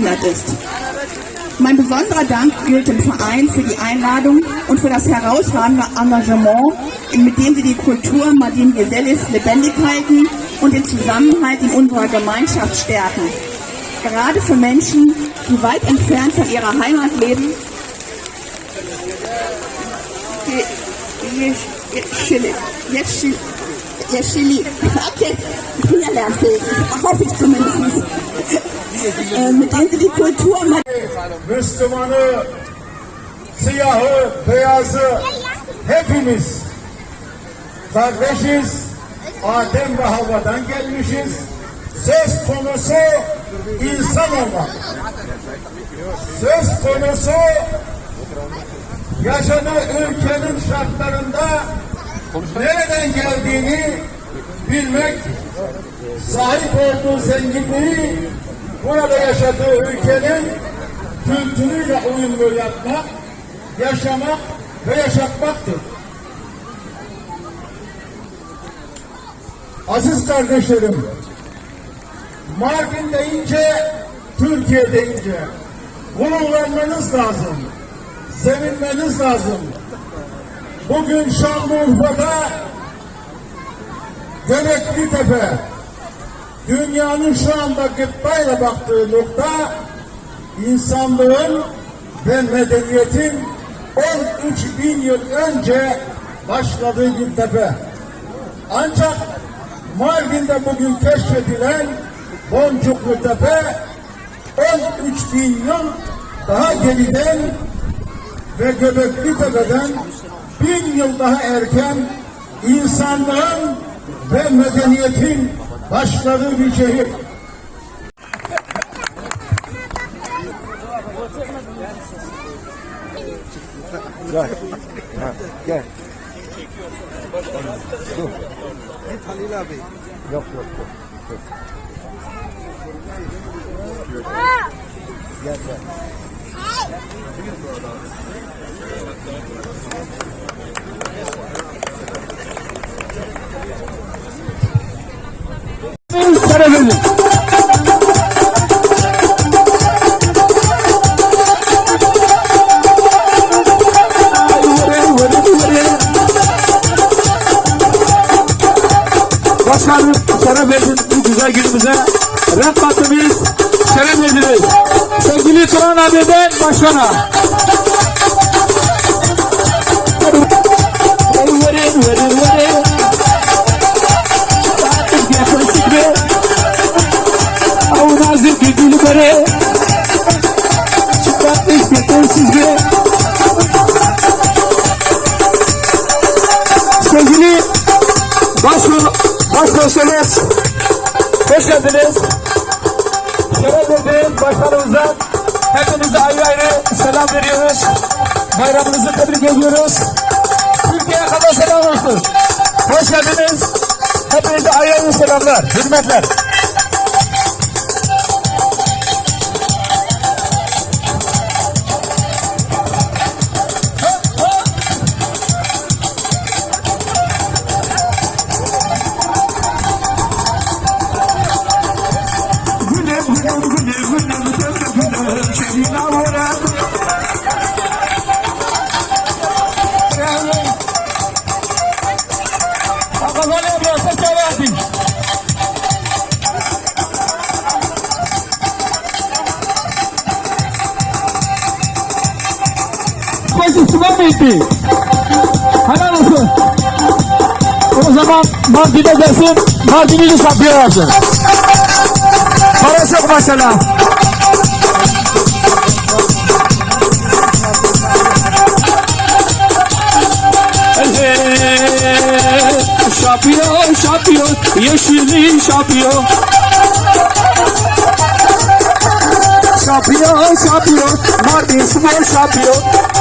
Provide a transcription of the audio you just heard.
verhindert ist. Mein besonderer Dank gilt dem Verein für die Einladung und für das herausragende Engagement, mit dem sie die Kultur Madin Gesellis lebendig halten und den Zusammenhalt in unserer Gemeinschaft stärken. Gerade für Menschen, die weit entfernt von ihrer Heimat leben, Chili. Jetzt Chili. Okay, ich bin ja lernfähig. Hoffe ich zumindest. Mit sie die Kultur Müslümanı, siyahı, beyazı hepimiz kardeşiz. Adem ve Havva'dan gelmişiz. Söz konusu insan olmak. Söz konusu yaşadığı ülkenin şartlarında nereden geldiğini bilmek, sahip olduğu zenginliği burada yaşadığı ülkenin kültürüyle uyumlu yapmak, yaşamak ve yaşatmaktır. Aziz kardeşlerim, Mardin deyince, Türkiye deyince gururlanmanız lazım, sevinmeniz lazım. Bugün Şanlıurfa'da Göbekli Tepe, dünyanın şu anda gıptayla baktığı nokta insanlığın ve medeniyetin 13 bin yıl önce başladığı bir tepe. Ancak Mardin'de bugün keşfedilen Boncuklu Tepe 13 bin yıl daha geriden ve Göbekli Tepe'den bin yıl daha erken insanlığın ve medeniyetin başladığı bir şehir. Başkanım şeref verdin bu güzel günümüze. Rap verdiniz. Turan abiden başkana. Verin verin verin. Artık yaklaşık ve Avun azim güdülü böyle. Çıkartmış yetersiz ve Sevgili Başkan, Başkonsolos, hoş geldiniz. Bayramınızı tebrik ediyoruz. Türkiye'ye kadar selam olsun. Hoş geldiniz. Hepinize ayrı ayrı selamlar, hürmetler. Güne güne güne güne güne güne Şerine Bitti Helal olsun O zaman Mardin'e gelsin, Mardin'i de şampiyon yapsın. Para çok maşallah. Şampiyon, şampiyon, yeşilli şampiyon. Şampiyon, şampiyon, Mardin spor şampiyon.